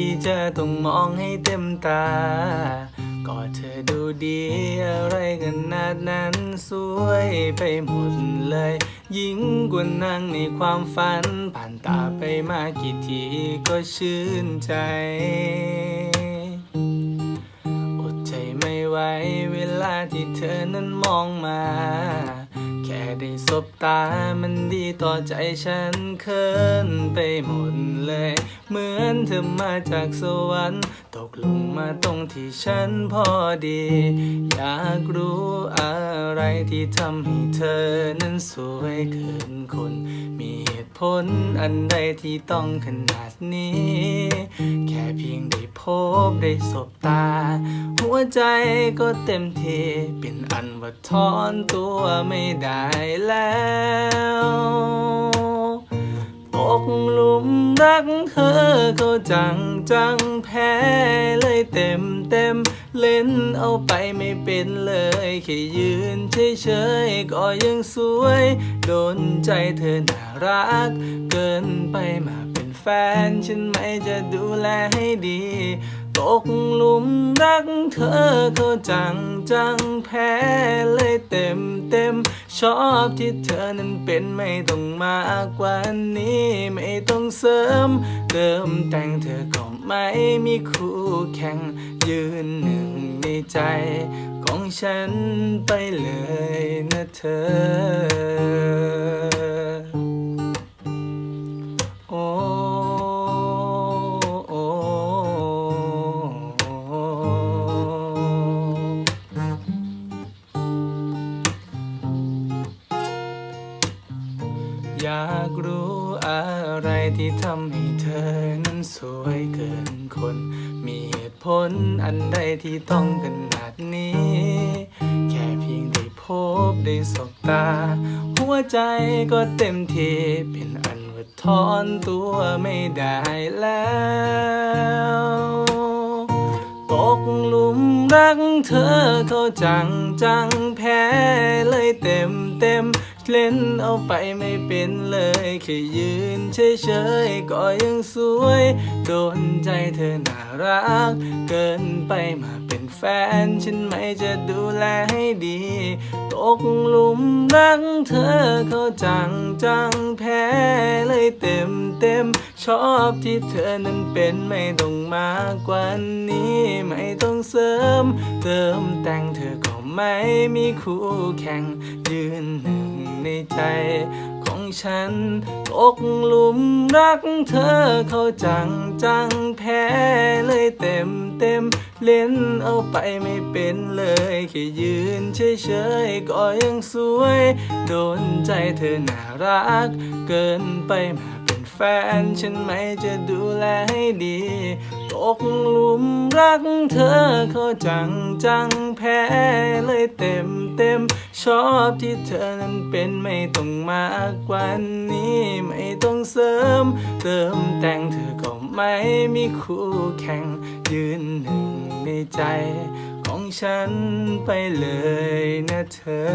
ที่จะต้องมองให้เต็มตา ก็เธอดูดีอะไรกันนาดนั้นสวยไปหมดเลย ยิ่งกว่านางในความฝัน ผ่านตาไปมากี่ทีก็ชื่นใจอดใจไม่ไหวเวลาที่เธอนั้นมองมา สบตามันดีต่อใจฉันเคินไปหมดเลย เหมือนเธอมาจากสวรรค์ ตกลงมาตรงที่ฉันพอดี อยากรู้อะไรที่ทำให้เธอนั้นสวยเกินคน มีเหตุผลอันใดที่ต้องขนาดนี้ บได้สบตา หัวใจก็เต็มทีเป็นอันว่าถอนตัวไม่ได้แล้วตกหลุมรักเธอเขาจังจังแพ้เลยเต็มเต็มเล่นเอาไปไม่เป็นเลย แค่ยืนเฉยๆก็ยังสวย โดนใจเธอน่ารัก เกินไปมา นแฟนฉันไม่จะดูแลให้ดี ตกหลุมรักเธอเขาจังจังแพ้เลยเต็มเต็มชอบที่เธอนั้นเป็นไม่ต้องมากกว่านี้ไม่ต้องเสริมเติมแต่งเธอก็ไม่มีคู่แข่งยืนหนึ่งในใจของฉันไปเลยนะเธอ อยากรู้อะไรที่ทำให้เธอนั้นสวยเกินคน มีเหตุผลอันใดที่ต้องขนาดนี้ แค่เพียงได้พบได้สบตา หัวใจก็เต็มทีเป็นอันว่าถอนตัวไม่ได้แล้วตกหลุมรักเธอเขาจังจังแพ้เลยเต็ม เล่นเอาไปไม่เป็นเลย แค่ยืนเฉยๆก็ยังสวย โดนใจเธอน่ารัก เกินไปมาเป็นแฟน ฉันไม่จะดูแลให้ดี ตกหลุมรักเธอเขาจังจังแพ้เลยเต็มเต็ม ชอบที่เธอนั้นเป็นไม่ต้องมากกว่านี้ไม่ต้องเสริม เติมแต่งเธอก็ไม่มีคู่แข่งยืนหนึ่งในใจของฉันตกหลุมรักเธอเขาจังจังแพ้เลยเต็มเต็มเล่นเอาไปไม่เป็นเลยแค่ยืนเฉยๆก็ยังสวย โดนใจเธอน่ารัก เกินไปมา แฟนฉันไม่จะดูแลให้ดี ตกหลุมรักเธอเขาจังจังแพ้เลยเต็มเต็มชอบที่เธอนั้นเป็นไม่ต้องมากกว่านี้ไม่ต้องเสริม เติมแต่งเธอก็ไม่มีคู่แข่งยืนหนึ่งในใจของฉันไปเลยนะเธอ